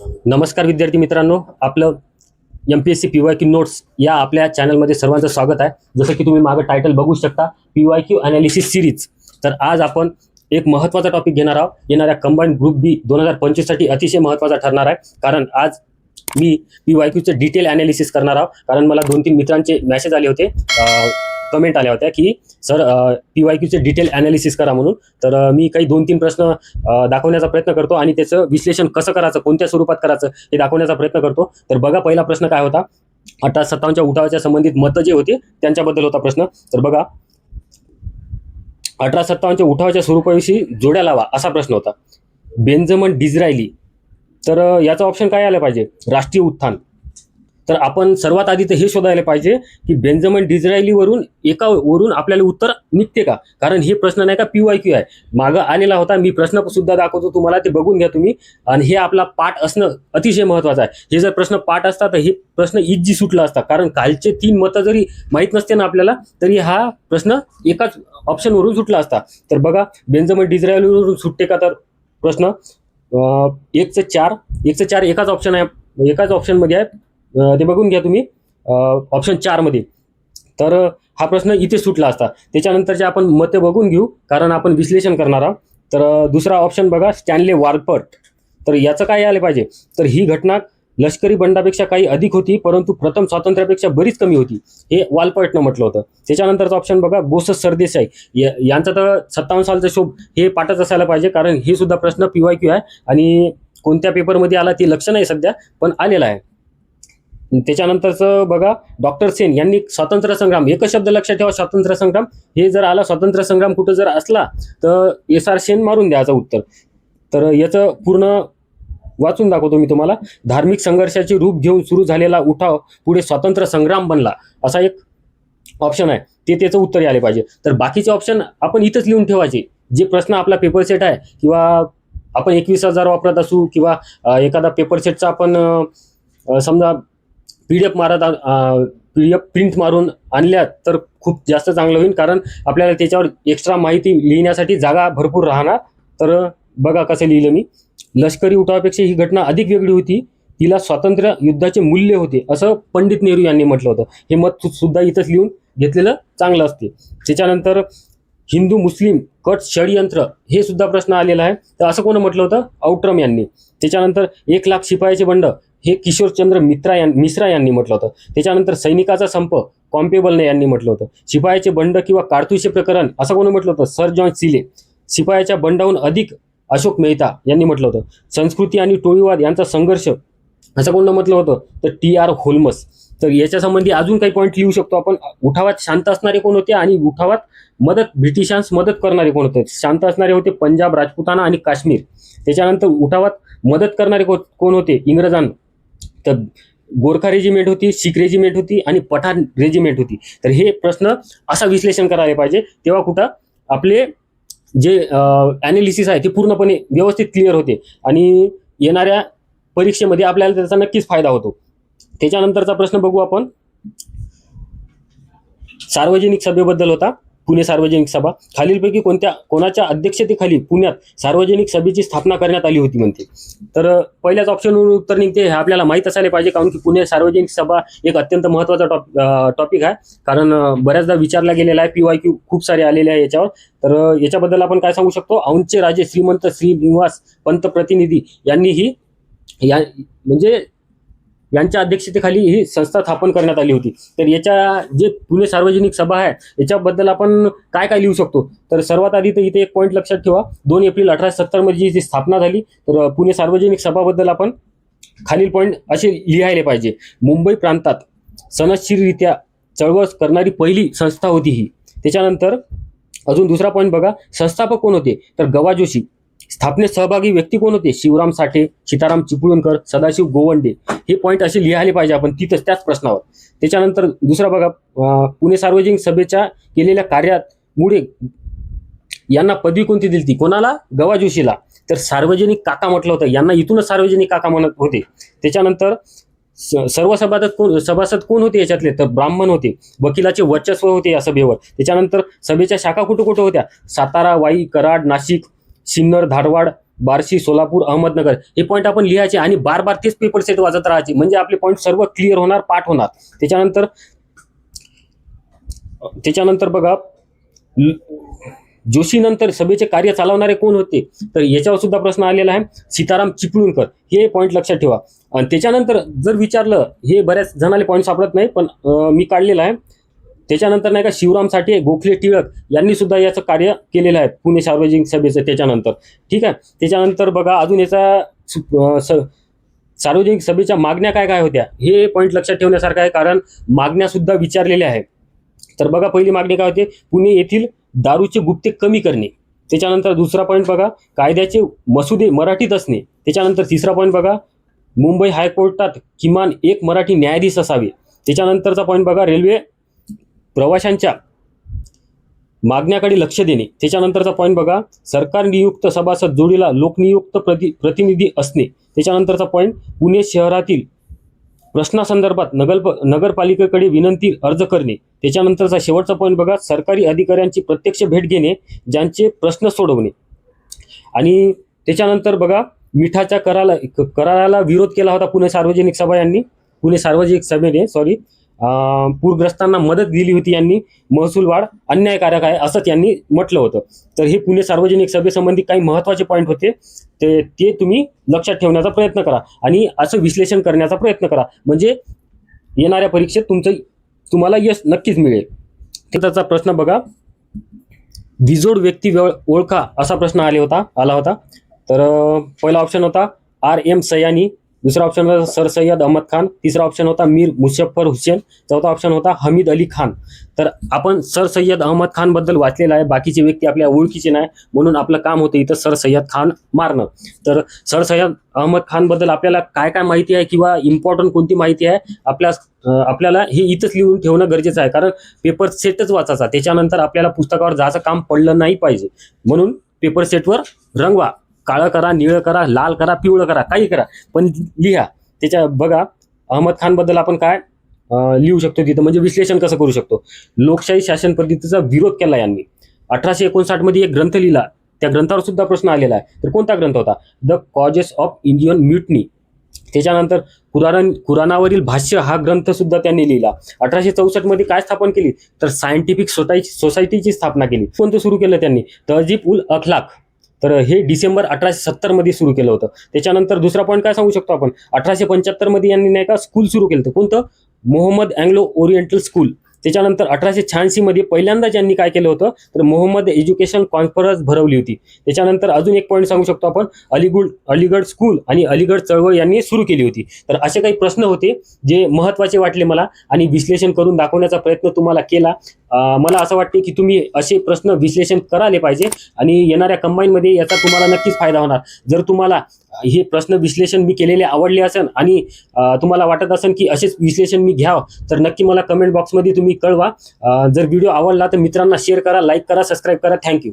नमस्कार विद्यार्थी मित्रांनो आपलं M P S C P Y Q notes या आपल्या चॅनलमध्ये सर्वांचं स्वागत आहे. जसं की तुम्ही मागं टायटल बघू शकता P Y Q analysis series तर आज आपण एक महत्त्वाचा टॉपिक घेणार आहोत. येणाऱ्या कंबाईंड ग्रुप बी दोन हजार पंचवीससाठी अतिशय महत्त्वाचा ठरणार आहे. कारण आज मी पी वाय क्यूचं डिटेल अनालिसिस करणार आहोत. कारण मला दोन तीन मित्रांचे मॅसेज आले होते. कमेंट आल्या होत्या की सर पी वाय क्यूचे डिटेल अनालिसिस करा म्हणून. तर मी काही दोन तीन प्रश्न दाखवण्याचा प्रयत्न करतो आणि त्याचं विश्लेषण कसं करायचं कोणत्या स्वरूपात करायचं हे दाखवण्याचा प्रयत्न करतो. तर बघा पहिला प्रश्न काय होता. अठरा सत्तावन्नच्या उठावाच्या संबंधित मतं जे होते त्यांच्याबद्दल होता प्रश्न. तर बघा. अठरा सत्तावन्नच्या उठावाच्या स्वरूपाविषयी जोड्या लावा असा प्रश्न होता. Benjamin Disraeli. तर याचं याचा ऑप्शन काय आलं पाहिजे? राष्ट्रीय उत्थान. तर आपण सर्वात आधी तर हे शोधायला पाहिजे की बेंजमन डिझरायलीवरून एका वरून आपल्याला उत्तर निघते का? कारण हे प्रश्न नाही का पी वाय क्यू आहे. मागं आलेला होता मी प्रश्न सुद्धा दाखवतो तुम्हाला ते बघून घ्या तुम्ही. आणि हे आपला पाठ असणं अतिशय महत्वाचं आहे. हे जर प्रश्न पाठ असता तर हे प्रश्न इजी सुटला असता. कारण कालचे तीन मतं जरी माहीत नसते ना आपल्याला तरी हा प्रश्न एकाच ऑप्शनवरून सुटला असता. तर बघा बेंजमन डिझरायलीवरून सुटते का तर प्रश्न? एकचं चार एकचं चार एकाच ऑप्शन आहे एकाच ऑप्शनमध्ये आहे ते बघून घ्या तुम्ही. ऑप्शन चारमध्ये तर हा प्रश्न इथे सुटला असता. त्याच्यानंतरचे आपण मते बघून घेऊ कारण आपण विश्लेषण करणार आहोत. तर दुसरा ऑप्शन बघा स्टॅनले वारपट तर याचं काय आले पाहिजे? तर ही घटना लष्करी बंडापेक्षा काही अधिक होती परंतु प्रथम स्वातंत्र्यापेक्षा बरीच कमी होती. हे वालपटनं म्हटलं होतं. त्याच्यानंतरचं ऑप्शन बघा बोसस सरदेसाई. यांचा तर सत्तावन्न सालचा शोभ हे पाठच असायला पाहिजे कारण हे सुद्धा प्रश्न पीवाय क्यू आहे. आणि कोणत्या पेपरमध्ये आला ते लक्ष नाही सध्या पण आलेला आहे. त्याच्यानंतरचं बघा डॉक्टर सेन यांनी स्वातंत्र्य संग्राम एकच शब्द लक्षात ठेवा स्वातंत्र्य संग्राम. हे जर आला स्वातंत्र्य संग्राम कुठं जर असला तर एस आर सेन मारून द्यायचं उत्तर. तर याचं पूर्ण वाचून दाखवतो मी तुम्हाला. धार्मिक संघर्षाचे रूप घेऊन सुरू झालेला उठाव पुढे स्वातंत्र्य संग्राम बनला. असा एक ऑप्शन आहे. ते त्याचं उत्तर यायला पाहिजे. तर बाकीचे ऑप्शन आपण इथंच लिहून ठेवायचे. जे प्रश्न आपला पेपर सेट आहे किंवा आपण एकवीस हजार वापरत असू किंवा एखादा पेपर सेटचा आपण समजा पी डी एफ मारत पी डी एफ प्रिंट मारून आणल्या तर खूप जास्त चांगलं होईल. कारण आपल्याला त्याच्यावर एक्स्ट्रा माहिती लिहिण्यासाठी जागा भरपूर राहणार. तर बघा कसं लिहिलं मी. लष्करी उठावापेक्षा ही घटना अधिक वेगळी होती. तिला स्वातंत्र्य युद्धाचे मूल्य होते असं पंडित नेहरू यांनी म्हटलं होतं. हे मत सुद्धा इथंच लिहून घेतलेलं चांगलं असते. त्याच्यानंतर हिंदू मुस्लिम कट षडयंत्र हे सुद्धा प्रश्न आलेला आहे. तर असं कोण म्हटलं होतं? औट्रम यांनी. त्याच्यानंतर एक लाख शिपायाचे बंड. हे किशोरचंद्र मित्रा यां मिश्रा यांनी म्हटलं होतं. त्याच्यानंतर सैनिकाचा संप कॉम्पेबलने यांनी म्हटलं होतं. शिपायाचे बंड किंवा कारतुसे प्रकरण असं कोणी म्हटलं होतं? सर जॉन सिले. शिपायाच्या बंडाहून अधिक अशोक मेहता यांनी म्हटलं होतं. संस्कृती आणि टोळीवाद यांचा संघर्ष असं कोण म्हटलं होतं? तर टी आर होल्मस. तर याच्या संबंधी अजून काही पॉईंट लिहू शकतो आपण. उठावात शांत असणारे कोण होते आणि उठावात मदत ब्रिटिशांस मदत करणारे कोण होते? शांत असणारे होते पंजाब राजपुताना आणि काश्मीर. त्याच्यानंतर उठावात मदत करणारे कोण होते? इंग्रजांना. तर गोरखा रेजिमेंट होती शीख रेजिमेंट होती आणि पठाण रेजिमेंट होती. तर हे प्रश्न असा विश्लेषण करायला पाहिजे. तेव्हा कुठं आपले जे ॲनालिसिस आहे ते पूर्णपणे व्यवस्थित क्लिअर होते. आणि येणाऱ्या परीक्षेमध्ये आपल्याला त्याचा नक्कीच फायदा होतो. त्याच्यानंतरचा प्रश्न बघू आपण. सार्वजनिक सभेबद्दल होता. पुणे सार्वजनिक सभा. खालीलपैकी कोणत्या कोणाच्या अध्यक्षतेखाली पुण्यात सार्वजनिक सभेची स्थापना करण्यात आली होती म्हणते. तर पहिल्याच ऑप्शनवरून उत्तर निघते. हे आपल्याला माहीत असायला पाहिजे कारण की पुणे सार्वजनिक सभा एक अत्यंत महत्त्वाचा टॉप टॉपिक आहे. कारण बऱ्याचदा विचारला गेलेला आहे पी वाय क्यू खूप सारे आलेले आहे याच्यावर. तर याच्याबद्दल आपण काय सांगू शकतो? औंधचे राजे श्रीमंत श्रीनिवास पंत प्रतिनिधी यांनी ही या म्हणजे यांच्या अध्यक्षतेखाली ही संस्था स्थापन करण्यात आली होती. तर याच्या जे पुणे सार्वजनिक सभा आहे याच्याबद्दल आपण काय काय लिहू शकतो? तर सर्वात आधी तर इथे एक पॉईंट लक्षात ठेवा. दोन एप्रिल अठराशे सत्तरमध्ये जी स्थापना झाली तर पुणे सार्वजनिक सभाबद्दल आपण खालील पॉईंट असे लिहायला पाहिजे. मुंबई प्रांतात सनशीररित्या चळवळ करणारी पहिली संस्था होती ही. त्याच्यानंतर अजून दुसरा पॉईंट बघा संस्थापक कोण होते? तर गवा जोशी स्थापनेत सहभागी व्यक्ती कोण होते? शिवराम साठे सीताराम चिपळूणकर सदाशिव गोवंडे. हे पॉईंट असे लिहायला पाहिजे आपण तिथंच त्याच प्रश्नावर. त्याच्यानंतर दुसरा बघा पुणे सार्वजनिक सभेच्या केलेल्या कार्यात मुळे यांना पदवी कोणती दिली ती कोणाला? गवा जोशीला तर सार्वजनिक काका म्हटलं होतं. यांना इथूनच सार्वजनिक काका म्हणत होते. त्याच्यानंतर स- सर्व सभासद कोण सभासद कोण होते याच्यातले? तर ब्राह्मण होते. वकिलाचे वर्चस्व होते या सभेवर. त्याच्यानंतर सभेच्या शाखा कुठं कुठं होत्या? सातारा वाई कराड नाशिक सिन्नर धारवाड बार्शी सोलापूर अहमदनगर हे पॉईंट आपण लिहायचे आणि बार बार तेच पेपर सेट वाजत राहायचे. म्हणजे आपले पॉईंट सर्व क्लिअर होणार पाठ होणार. त्याच्यानंतर त्याच्यानंतर बघा जोशीनंतर सभेचे कार्य चालवणारे कोण होते? तर याच्यावर सुद्धा प्रश्न आलेला आहे. सीताराम चिपळूणकर. हे पॉईंट लक्षात ठेवा. आणि त्याच्यानंतर जर विचारलं हे बऱ्याच जणाले पॉईंट सापडत नाही पण मी काढलेला आहे. त्याच्यानंतर नाही का शिवराम साठे गोखले टिळक यांनी सुद्धा याचं कार्य केलेलं आहे पुणे सार्वजनिक सभेचं त्याच्यानंतर. ठीक आहे? त्याच्यानंतर बघा अजून याचा स- सार्वजनिक सभेच्या मागण्या काय काय होत्या? हे पॉईंट लक्षात ठेवण्यासारखं आहे कारण मागण्यासुद्धा विचारलेल्या आहेत. तर बघा पहिली मागणी काय होते? पुणे येथील दारूचे गुप्ते कमी करणे. त्याच्यानंतर दुसरा पॉईंट बघा कायद्याचे मसुदे मराठीत असणे. त्याच्यानंतर तिसरा पॉईंट बघा मुंबई हायकोर्टात किमान एक मराठी न्यायाधीश असावे. त्याच्यानंतरचा पॉईंट बघा रेल्वे प्रवाशांच्या मागण्याकडे लक्ष देणे. त्याच्यानंतरचा पॉईंट बघा. सरकार नियुक्त सभासद जोडीला लोकनियुक्त प्रति प्रतिनिधी असणे. त्याच्यानंतरचा पॉईंट पुणे शहरातील प्रश्नासंदर्भात नगर नगरपालिकेकडे विनंती अर्ज करणे. त्याच्यानंतरचा शेवटचा पॉईंट बघा. सरकारी अधिकाऱ्यांची प्रत्यक्ष भेट घेणे ज्यांचे प्रश्न सोडवणे. आणि त्याच्यानंतर बघा मिठाच्या कराला कराराला विरोध केला होता पुणे सार्वजनिक सभा यांनी. पुणे सार्वजनिक सभेने सॉरी पूरग्रस्तांना मदत दिली होती यांनी. महसूल वाढ अन्यायकारक आहे असं त्यांनी म्हटलं होतं. तर हे पुणे सार्वजनिक सभेसंबंधी काही महत्त्वाचे पॉईंट होते. ते ते तुम्ही लक्षात ठेवण्याचा प्रयत्न करा. आणि असं विश्लेषण करण्याचा प्रयत्न करा. म्हणजे येणाऱ्या परीक्षेत तुमचं तुम्हाला यश नक्कीच मिळेल. त्याचा प्रश्न बघा. विजोड व्यक्ती वेळ ओळखा असा प्रश्न आले होता आला होता. तर पहिला ऑप्शन होता. आर एम सयानी दुसरा ऑप्शन होता सर सय्यद अहमद खान. तिसरा ऑप्शन होता मीर मुशफ्फर हुसेन. चौथा ऑप्शन होता हमीद अली खान. तर आपण सर सय्यद अहमद खानबद्दल वाचलेलं आहे. बाकीचे व्यक्ती आपल्या ओळखीचे नाही. म्हणून आपलं काम होतं इथं सर सय्यद खान मारणं. तर सर सय्यद अहमद खानबद्दल आपल्याला काय काय माहिती आहे किंवा इम्पॉर्टंट कोणती माहिती आहे? आपल्या आपल्याला हे इथंच लिहून ठेवणं गरजेचं आहे. कारण पेपर सेटच वाचायचा. त्याच्यानंतर आपल्याला पुस्तकावर जायचं काम पडलं नाही पाहिजे. म्हणून पेपर सेटवर रंगवा. काळं करा निळं करा लाल करा पिवळं करा काही करा. पण लिहा. त्याच्या बघा अहमद खानबद्दल आपण काय लिहू शकतो तिथं. म्हणजे विश्लेषण कसं करू शकतो? लोकशाही शासन पद्धतीचा विरोध केला यांनी. अठराशे एकोणसाठमध्ये एक ग्रंथ लिहिला. त्या ग्रंथावर सुद्धा प्रश्न आलेला आहे. तर कोणता ग्रंथ होता? The causes of Indian mutiny. त्याच्यानंतर कुराण कुराणावरील भाष्य हा ग्रंथ सुद्धा त्यांनी लिहिला. अठराशे चौसष्टमध्ये काय स्थापन केली? तर सायंटिफिक सोसायटीची स्थापना केली. कोणतं सुरू केलं त्यांनी? तहजीब उल अखलाक. तर हे डिसेंबर अठराशे सत्तरमध्ये सुरू केलं होतं. त्याच्यानंतर दुसरा पॉईंट काय सांगू शकतो आपण? अठराशे पंच्याहत्तरमध्ये यांनी नाही का स्कूल सुरू केलं होतं. कोणतं? मोहम्मद अँग्लो ओरिएंटल स्कूल त्याच्यानंतर अठराशे शहाऐंशी मध्ये पहिल्यांदाच यांनी काय केलं होतं? तर मोहम्मद एज्युकेशन कॉन्फरन्स भरवली होती. त्याच्यानंतर अजून एक पॉईंट सांगू शकतो आपण. अलीगुड अलीगड स्कूल आणि अलीगड चळवळ यांनी सुरू केली होती. तर असे काही प्रश्न होते जे महत्त्वाचे वाटले मला आणि विश्लेषण करून दाखवण्याचा प्रयत्न तुम्हाला केला. मला असं वाटते की तुम्ही असे प्रश्न विश्लेषण करायला पाहिजे आणि येणाऱ्या कंबाईनमध्ये याचा तुम्हाला नक्कीच फायदा होणार. जर तुम्हाला हे प्रश्न विश्लेषण मी केलेले आवडले असेल आणि तुम्हाला वाटत असेल की असेच विश्लेषण मी घ्यावं तर नक्की मला कमेंट बॉक्समध्ये तुम्ही कळवा. जर व्हिडिओ आवडला तर मित्रांना शेअर करा लाईक करा सबस्क्राईब करा. थँक्यू